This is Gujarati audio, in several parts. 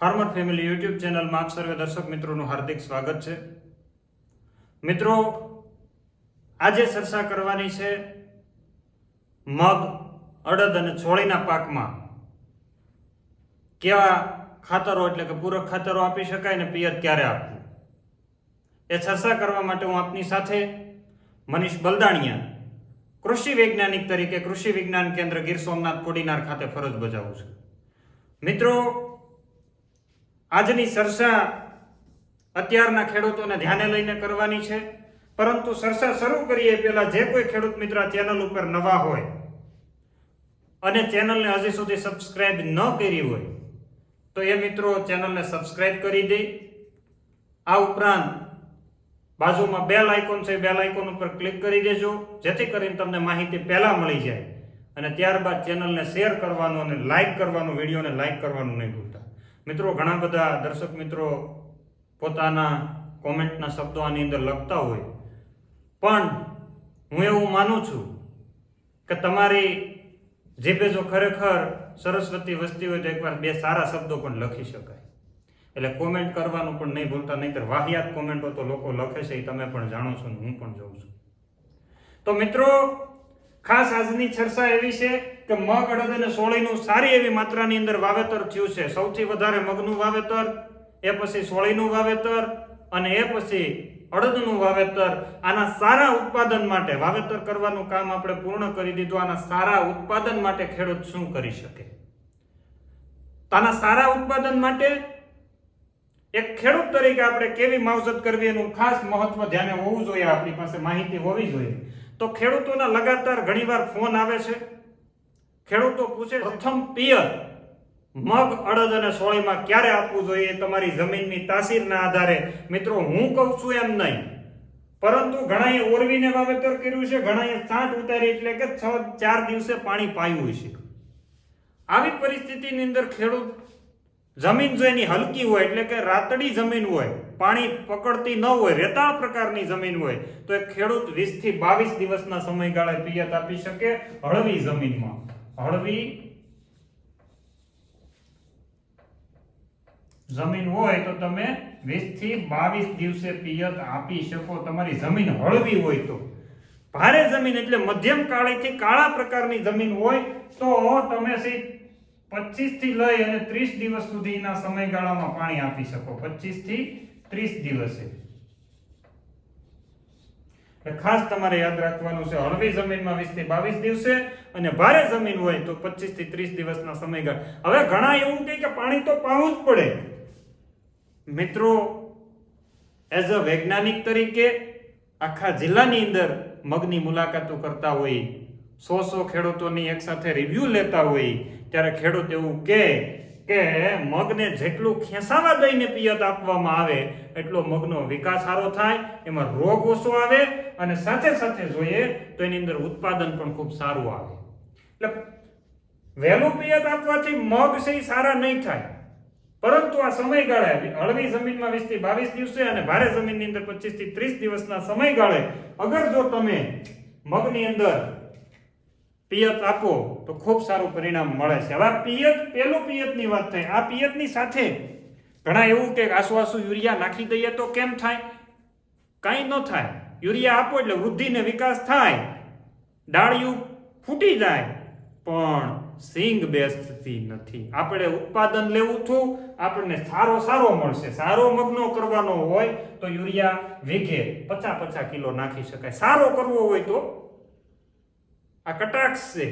ફાર્મર ફેમિલી યુટ્યુબ ચેનલમાં આપ સર્વે દર્શક મિત્રોનું હાર્દિક સ્વાગત છે. મિત્રો, આજે ચર્ચા કરવાની છે મગ, અડદ અને છોળીના પાકમાં કેવા ખાતરો એટલે કે પૂરક ખાતરો આપી શકાય ને પિયત ક્યારે આપવું? એ ચર્ચા કરવા માટે હું આપની સાથે મનીષ બલદાણિયા, કૃષિ વૈજ્ઞાનિક તરીકે કૃષિ વિજ્ઞાન કેન્દ્ર ગીર સોમનાથ કોડીનાર ખાતે ફરજ બજાવું છું. મિત્રો આજની સરસા અત્યારના ખેડૂતોને ધ્યાને લઈને કરવાની છે. પરંતુ સરસા શરૂ કરીએ પહેલા જે કોઈ ખેડૂત મિત્ર ચેનલ ઉપર નવા હોય અને ચેનલને હજી સુધી સબસ્ક્રાઇબ ન કરી હોય, તો એ મિત્રો ચેનલને સબસ્ક્રાઇબ કરી દે. આ ઉપરાંત બાજુમાં બેલ આઇકોન છે બેલ આઇકોન ઉપર ક્લિક કરી દેજો, જેથી કરીને તમને માહિતી પહેલા મળી જાય. અને ત્યારબાદ ચેનલને શેર કરવાનું અને લાઇક કરવાનું, વિડીયોને લાઇક કરવાનું નહીં ભૂલતા. મિત્રો, ઘણા બધા દર્શક મિત્રો પોતાના કોમેન્ટના શબ્દો આની અંદર લખતા હોય. પણ હું એવું માનું છું કે તમારી જીભે જો ખરેખર સરસ્વતી વસ્તી હોય તો એકવાર બે સારા શબ્દો પણ લખી શકાય. એટલે કોમેન્ટ કરવાનું પણ નહીં ભૂલતા, નહીંતર વાહિયાત કોમેન્ટો તો લોકો લખે છે, એ તમે પણ જાણો છો ને હું પણ જોઉં છું. તો મિત્રો, ખાસ આજની ચર્ચા એવી છે કે મગ અડદ અને સોળીનું સારી એવી માત્રાની અંદર વાવેતર થયું છે. સૌથી વધારે મગનું વાવેતર, એ પછી સોળીનું વાવેતર અને એ પછી અડદનું વાવેતર. આના સારા ઉત્પાદન માટે વાવેતર કરવાનું કામ આપણે પૂર્ણ કરી દીધું. આના સારા ઉત્પાદન માટે ખેડૂત શું કરી શકે? આના સારા ઉત્પાદન માટે એક ખેડૂત તરીકે આપણે કેવી માવજત કરવી એનું ખાસ મહત્વ ધ્યાને હોવું જોઈએ. આપણી પાસે માહિતી હોવી જોઈએ. તો ખેડૂતોના લગાતાર ઘણીવાર ફોન આવે છે. ખેડૂતો પૂછે પ્રથમ પિયર મગ, અડદ અને સોળીમાં ક્યારે આપવું જોઈએ? તમારી જમીનની તાસીરના આધારે. મિત્રો, હું કહું છું એમ નહીં. પરંતુ ઘણાએ ઓરવીને વાવેતર કર્યું છે, ઘણાએ છાંટ ઉતારી એટલે કે છ, ચાર દિવસે પાણી પાયું છે. આવી પરિસ્થિતિની અંદર ખેડૂત જમીન જો એની હલકી હોય એટલે કે રાતડી જમીન હોય, પાણી પકડતી ન હોય, રેતાળ પ્રકારની જમીન હોય, તો એ ખેડૂત વીસથી બાવીસ દિવસના સમયગાળે પિયત આપી શકે હળવી જમીનમાં. હળવી જમીન હોય તો તમે વીસથી બાવીસ દિવસે પિયત આપી શકો. તમારી જમીન હળવી હોય તો. ભારે જમીન એટલે મધ્યમ કાળીથી કાળા પ્રકારની જમીન હોય તો તમે પચીસથી લઈ અને ત્રીસ દિવસ સુધીના સમયગાળામાં પાણી આપી શકો. પચીસથી ત્રીસ દિવસે. ખાસ તમારે યાદ રાખવાનું છે, હળવી જમીનમાં વીસથી બાવીસ દિવસે અને ભારે જમીન હોય તો પચીસથી ત્રીસ દિવસના સમયગાળા. હવે ઘણા એવું કહે કે પાણી તો પાવું જ પડે. મિત્રો એઝ અ વૈજ્ઞાનિક તરીકે આખા જિલ્લાની અંદર મગની મુલાકાતો કરતા હોય, સો સો ખેડૂતોની એકસાથે રિવ્યુ લેતા હોય, ત્યારે ખેડૂત એવું કહે કે મગને જેટલું ખેંચાવા દઈને પિયત આપવામાં આવે, એટલો મગનો વિકાસ સારો થાય, એમાં રોગ ઓછો આવે અને સાથે સાથે જોઈએ તો એની અંદર ઉત્પાદન પણ ખૂબ સારું આવે. એટલે વહેલું પિયત આપવાથી મગ છે સારા નહીં થાય. પરંતુ આ સમયગાળે, હળવી જમીનમાં વીસથી બાવીસ દિવસે અને ભારે જમીનની અંદર પચીસથી ત્રીસ દિવસના સમયગાળે, અગર જો તમે મગની અંદર પિયત આપો તો ખૂબ સારું પરિણામ મળે છે. હવે આ પિયત, પેલું પિયતની વાત થઈ આ પિયતની સાથે ઘણા એવું કે આસુ આસુ યુરિયા નાખી દઈએ તો કેમ થાય? કાંઈ ન થાય. યુરિયા આપો એટલે વૃદ્ધિને વિકાસ થાય. ડાળિયું ફૂટી જાય. પણ સિંગ બેસતી નથી. આપણે ઉત્પાદન લેવું છું આપણને સારો સારો મળશે. સારો મગનો કરવાનો હોય તો યુરિયા વીઘે પચાસ પચાસ કિલો નાખી શકાય. સારો કરવો હોય તો આ કટાક્ષ છે.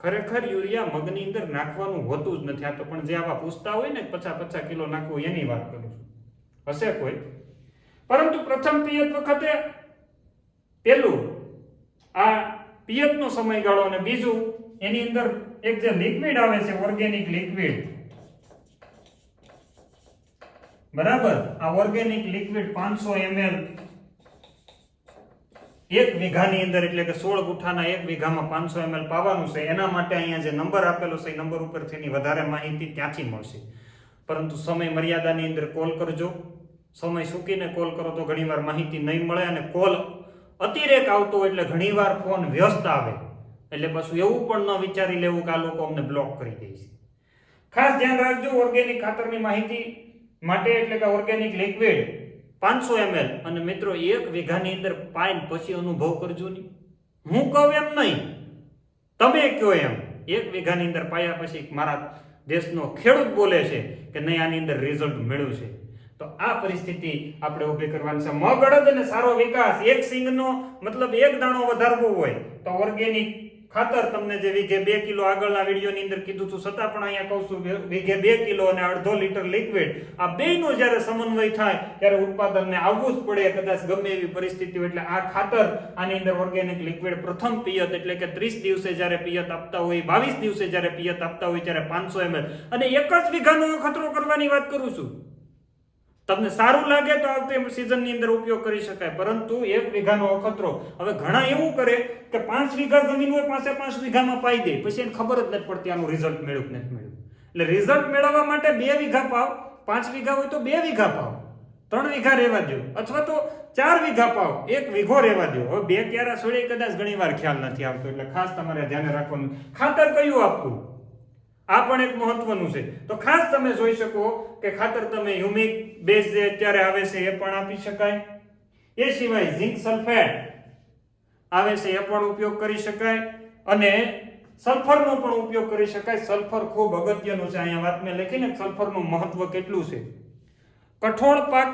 ખરેખર યુરિયા મગની અંદર નાખવાનું હોતું જ નથી. આ તો પણ જે આવા પૂછતા હોય ને, પચાસ પચાસ કિલો નાખવું એની વાત કરું છું. હશે કોઈ? પરંતુ પ્રથમ પિયત વખતે પેલું, આ પિયતનો સમયગાળો અને બીજું, એની અંદર એક જે લિક્વિડ આવે છે ઓર્ગેનિક લિક્વિડ બરાબર? આ ઓર્ગેનિક લિક્વિડ પાંચસો ml એક વીઘાની અંદર એટલે કે સોળ ગુઠાના એક વીઘામાં પાંચસો એમએલ પાવાનું છે, એના માટે અહીંયા જે નંબર આપેલો છે, એ નંબર ઉપરથી વધારે માહિતી ત્યાંથી મળશે. પરંતુ સમય મર્યાદાની અંદર કોલ કરજો. સમય સૂકીને કોલ કરો તો ઘણીવાર માહિતી નહીં મળે અને કોલ અતિરેક આવતો એટલે ઘણીવાર ફોન વ્યસ્ત આવે. એટલે પાછું એવું પણ ન વિચારી લેવું કે આ લોકો અમને બ્લોક કરી દે છે. ખાસ ધ્યાન રાખજો ઓર્ગેનિક ખાતરની માહિતી માટે એટલે કે ઓર્ગેનિક લિક્વિડ પાંચસો એમએલ અને મિત્રો, એક વીઘાની અંદર પાઇન પછી અનુભવ કરજો નહીં. હું કહું એમ નહીં. તમે કહો એમ. એક વીઘાની અંદર પાયા પછી મારા દેશનો ખેડૂત બોલે છે કે નહીં, આની અંદર રિઝલ્ટ મળ્યું છે. તો આ પરિસ્થિતિ આપણે ઊભી કરવાની છે. મગ અડદ અને સારો વિકાસ. એક સિંગનો મતલબ એક દાણો વધારવો હોય તો ઓર્ગેનિક ખાતર તમને જે વીઘે બે કિલો આગળના વિડીયોની અંદર કીધું હતું, છતાં પણ અહીંયા કહું છું વીઘે બે કિલો અને અડધો લીટર લિક્વિડ આ બેયનો જ્યારે સમન્વય થાય, ત્યારે ઉત્પાદનને આવવું જ પડે, કદાચ ગમે એવી પરિસ્થિતિ એટલે આ ખાતર, આની અંદર ઓર્ગેનિક લિક્વિડ પ્રથમ પિયત એટલે કે ત્રીસ દિવસે જ્યારે પિયત આપતા હોય, બાવીસ દિવસે જ્યારે પિયત આપતા હોય, ત્યારે પાંચસો એમએલ અને એક જ વીઘાનો ખતરો કરવાની વાત કરું છું. તમને સારું લાગે તો આવતી સિઝનની અંદર ઉપયોગ કરી શકાય. પરંતુ એક વીઘાનો અખતરો. હવે ઘણા એવું કરે કે પાંચ વીઘા જમીન હોય પાસે પાંચ વીઘામાં પાઈ દે. પછી એને ખબર જ નથી પડતી આનું રિઝલ્ટ મેળવ્યું નથી મેળવ્યું એટલે રિઝલ્ટ મેળવવા માટે બે વીઘા પાવ. પાંચ વીઘા હોય તો બે વીઘા પાવ. ત્રણ વીઘા રહેવા દો અથવા તો ચાર વીઘા પાવ. એક વીઘો રહેવા દો હવે બે ક્યારા છોડી કદાચ ઘણી વાર ખ્યાલ નથી આવતો. એટલે ખાસ તમારે ધ્યાન રાખવાનું. ખાતર કયું આપવું? આ પણ એક મહત્વનું છે. તો ખાસ તમે જોઈ શકો કે ખાતર તમે હ્યુમિક બેઝ જે અત્યારે આવે છે એ પણ આપી શકાય. એ સિવાય ઝિંક સલ્ફેટ આવે છે એ પણ ઉપયોગ કરી શકાય. અને સલ્ફરનો પણ ઉપયોગ કરી શકાય. સલ્ફર ખૂબ અગત્યનું છે. અહીંયા વાત મેં લખીને સલ્ફરનું મહત્વ કેટલું છે? કઠોળ પાક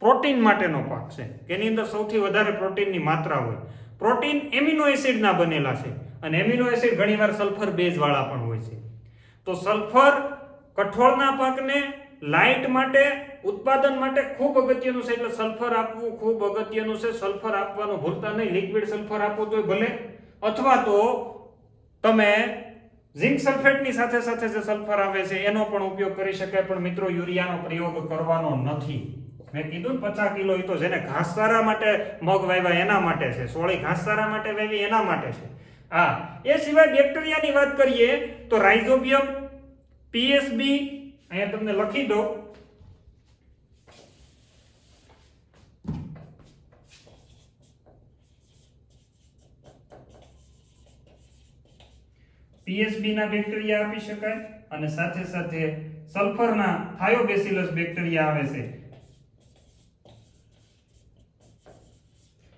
પ્રોટીન માટેનો પાક છે. એની અંદર સૌથી વધારે પ્રોટીનની માત્રા હોય. પ્રોટીન એમિનો એસિડના બનેલા છે. અને એમિનો એસિડ ઘણીવાર સલ્ફર બેઝ વાળા પણ હોય છે. તો સલ્ફર કઠોળના પાકને લાઇટ માટે, ઉત્પાદન માટે ખૂબ અગત્યનું છે. એટલે સલ્ફર આપવું ખૂબ અગત્યનું છે. સલ્ફર આપવાનું ભૂલતા નહીં. લિક્વિડ સલ્ફર આપો તો ભલે. અથવા તો તમે ઝિંક સલ્ફેટની સાથે સાથે જે સલ્ફર આવે છે, એનો પણ ઉપયોગ કરી શકાય. પણ મિત્રો, યુરિયાનો પ્રયોગ કરવાનો નથી. મેં કીધું ને, પચાસ કિલો એ તો જેને ઘાસચારા માટે મગ વાવ્યા એના માટે છે. સોળી ઘાસચારા માટે વાવી એના માટે છે. હા, એ સિવાય બેક્ટેરિયાની વાત કરીએ તો રાઇઝોબિયમ પીએસબી અહીંયા તમને લખી દો. પીએસબી ના બેક્ટેરિયા આપી શકાય અને સાથે સાથે સલ્ફરના થાયોબેસિલસ બેક્ટેરિયા આવે છે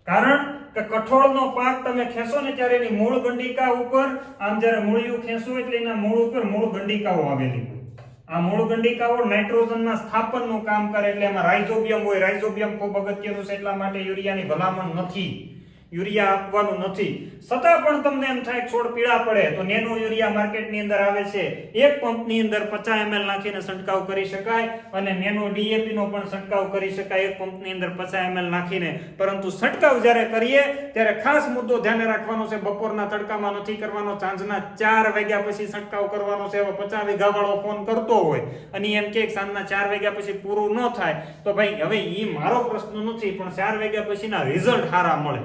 કારણ કે કઠોળનો પાક તમે ખેંચો ને ત્યારે એની મૂળ ગંડિકા ઉપર, આમ જ્યારે મૂળિયું ખેંચો એટલે એના મૂળ ઉપર મૂળ ગંડિકાઓ આવેલી હોય. આ મૂળ ગંડિકાઓ નાઇટ્રોજનના સ્થાપનનું કામ કરે એટલે એમાં રાઇઝોબિયમ હોય. રાઇઝોબિયમ ખૂબ અગત્યનું છે એટલા માટે યુરિયાની ભલામણ નથી. યુરિયા આપવાનું નથી. છતાં પણ તમને એમ થાય છોડ પીળા પડે, તો નેનો યુરિયા માર્કેટની અંદર આવે છે. એક પંપની અંદર પચાસ એમએલ નાખીને છંટકાવ કરી શકાય અને નેનો ડીએપી નો પણ છંટકાવ કરી શકાય એક પંપની અંદર પચાસ એમએલ નાખીને. પરંતુ છંટકાવ જ્યારે કરીએ, ત્યારે ખાસ મુદ્દો ધ્યાને રાખવાનો છે, બપોરના તડકામાં નથી કરવાનો, સાંજના ચાર વાગ્યા પછી છંટકાવ કરવાનો છે હવે પચાસ વીઘા વાળો ફોન કરતો હોય અને એમ કે સાંજના ચાર વાગ્યા પછી પૂરું ન થાય, તો ભાઈ, હવે એ મારો પ્રશ્ન નથી, પણ ચાર વાગ્યા પછીના રિઝલ્ટ સારા મળે.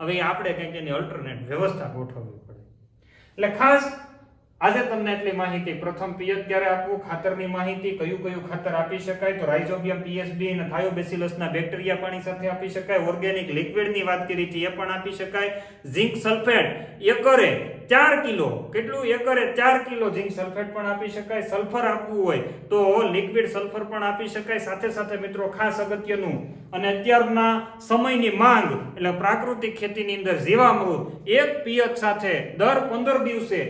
હવે આપણે કંઈક એની અલ્ટરનેટ વ્યવસ્થા ગોઠવવી પડે. એટલે ખાસ આજે તમને એટલી માહિતી. પ્રથમ પિયત ક્યારે આપવું, ખાતરની માહિતી, કયું કયું ખાતર આપી શકાય, તો રાઇઝોબિયમ પીએસબી અને થાયોબેસિલસના બેક્ટેરિયા પાણી સાથે આપી શકાય. ઓર્ગેનિક લિક્વિડની વાત કરી હતી એ પણ આપી શકાય. ઝિંક સલ્ફેટ, એકરે ચાર કિલો, કેટલું? એકરે ચાર કિલો ઝિંક સલ્ફેટ પણ આપી શકાય. સલ્ફર આપવું હોય તો લિક્વિડ સલ્ફર પણ આપી શકાય. સાથે સાથે મિત્રો, ખાસ અગત્યનું, અને અત્યારના સમયની માંગ, એટલે પ્રાકૃતિક ખેતીની અંદર જીવામૃત, એક પિયત સાથે દર પંદર દિવસે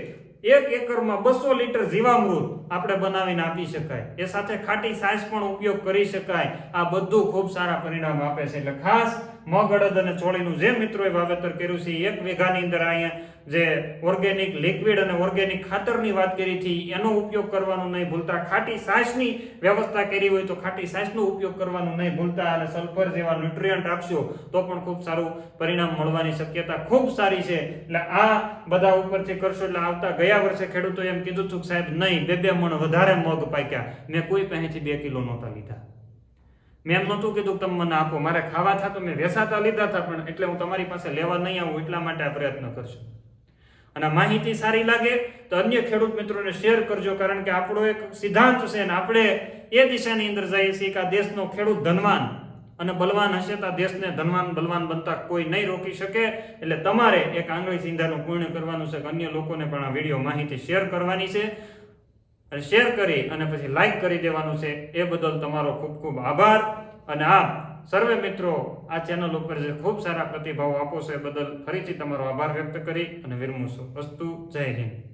એક એકરમાં બસો લીટર જીવામૃત આપણે બનાવીને આપી શકાય. એ સાથે ખાટી છાશ પણ ઉપયોગ કરી શકાય. આ બધું ખૂબ સારા પરિણામ આપે છે. એટલે ખાસ મગ અડદ અને ચોળીનું જે મિત્રોએ વાવેતર કર્યું છે એક વીઘાની અંદર અહીંયા જે ઓર્ગેનિક લિક્વિડ અને ઓર્ગેનિક ખાતરની વાત કરી હતી, એનો ઉપયોગ કરવાનો નહીં ભૂલતા. ખાટી સાસની વ્યવસ્થા કરી હોય તો ખાટી સાસનો ઉપયોગ કરવાનો નહીં ભૂલતા અને સલ્ફર જેવા ન્યુટ્રિયન્ટ આપશો તો પણ ખૂબ સારું પરિણામ મળવાની શક્યતા ખૂબ સારી છે. એટલે આ બધા ઉપરથી કરશો એટલે આવતા ગયા વર્ષે ખેડૂતો એમ કીધું હતું સાહેબ, નહીં બે બે મણ વધારે મગ પાક્યા. મેં કોઈ પહેથી બે કિલો નહોતા લીધા. મેં એમ નહોતું કીધું તમે મને આપો. મારે ખાવા થા તો મેં વેસાતા લીધા હતા પણ એટલે હું તમારી પાસે લેવા નહીં આવું એટલા માટે આ પ્રયત્ન કરશું. અને માહિતી સારી લાગે તો અન્ય ખેડૂત મિત્રોને શેર કરજો, કારણ કે આપણો એક સિદ્ધાંત છે ને આપણે એ દિશાની અંદર જઈએ છીએ કે આ દેશનો ખેડૂત ધનવાન અને બલવાન હશે તો આ દેશને ધનવાન બલવાન બનતા કોઈ નહીં રોકી શકે. એટલે તમારે એક આંગળી સિંધાનું પૂર્ણ કરવાનું છે. કે અન્ય લોકોને પણ આ વીડિયો માહિતી શેર કરવાની છે. અને શેર કરી અને પછી લાઈક કરી દેવાનું છે. એ બદલ તમારો ખૂબ ખૂબ આભાર. અને આપ સર્વે મિત્રો, આ ચેનલ ઉપર જે ખૂબ સારા પ્રતિભાવ આપો છો, એ બદલ ફરીથી તમારો આભાર વ્યક્ત કરી અને વિરમું છું વસ્તુ જય હિન્દ.